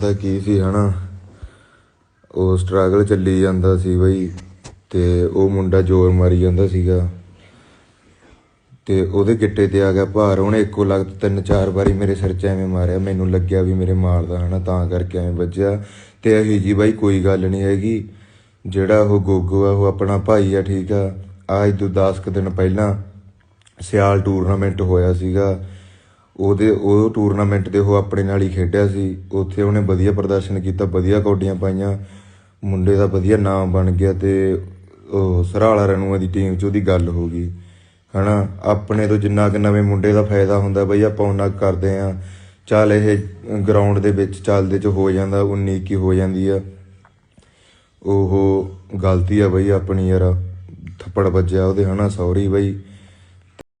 ਦਾ ਕੀ ਸੀ ਹਨਾ? ਉਹ ਸਟਰਗਲ ਚੱਲੀ ਜਾਂਦਾ ਸੀ ਬਈ ਤੇ ਉਹ ਮੁੰਡਾ ਜ਼ੋਰ ਮਾਰੀ ਜਾਂਦਾ ਸੀਗਾ। ਤੇ ਉਹਦੇ ਗਿੱਟੇ ਤੇ ਆ ਗਿਆ ਭਾਰ, ਉਹਨੇ ਇੱਕੋ ਲਗਤ ਤਿੰਨ ਚਾਰ ਵਾਰੀ ਮੇਰੇ ਸਿਰ 'ਚ ਐਵੇਂ ਮਾਰਿਆ, ਮੈਨੂੰ ਲੱਗਿਆ ਵੀ ਮੇਰੇ ਮਾਰਦਾ ਹਨਾ, ਤਾਂ ਕਰਕੇ ਐਵੇਂ ਵੱਜਿਆ। ਤੇ ਇਹੀ ਜੀ ਬਾਈ ਕੋਈ ਗੱਲ ਨਹੀਂ ਹੈਗੀ। ਜਿਹੜਾ ਉਹ ਗੋਗੋ ਆ, ਉਹ ਆਪਣਾ ਭਾਈ ਆ, ਠੀਕ ਆ। ਅੱਜ ਤੋਂ 10 ਕੁ ਦਿਨ ਪਹਿਲਾਂ ਸਿਆਲ ਟੂਰਨਾਮੈਂਟ ਹੋਇਆ ਸੀਗਾ। ਉਹਦੇ, ਉਹ ਟੂਰਨਾਮੈਂਟ ਦੇ ਉਹ ਆਪਣੇ ਨਾਲ ਹੀ ਖੇਡਿਆ ਸੀ। ਉੱਥੇ ਉਹਨੇ ਵਧੀਆ ਪ੍ਰਦਰਸ਼ਨ ਕੀਤਾ, ਵਧੀਆ ਕੌਡੀਆਂ ਪਾਈਆਂ। ਮੁੰਡੇ ਦਾ ਵਧੀਆ ਨਾਮ ਬਣ ਗਿਆ ਤੇ ਉਹ ਸਰਾਲਾ ਰਨੂਆ ਦੀ ਟੀਮ 'ਚ ਉਹਦੀ ਗੱਲ ਹੋ ਗਈ। ਹਨਾ, ਆਪਣੇ ਤੋਂ ਜਿੰਨਾ ਕਿ ਨਵੇਂ ਮੁੰਡੇ ਦਾ ਫਾਇਦਾ ਹੁੰਦਾ ਬਈ, ਆਪਾਂ ਉਹਨਾਂ ਕੁ ਕਰਦੇ ਆ ਚੱਲ ਇਹ ਗਰਾਊਂਡ ਦੇ ਵਿੱਚ ਚੱਲਦੇ ਚ ਹੋ ਜਾਂਦਾ 19 ਕੀ ਹੋ ਜਾਂਦੀ ਆ। ਉਹ ਗਲਤੀ ਆ ਬਈ ਆਪਣੀ ਯਾਰ, ਥੱਪੜ ਵੱਜਿਆ ਉਹਦੇ, ਹਨਾ ਸੌਰੀ ਬਈ।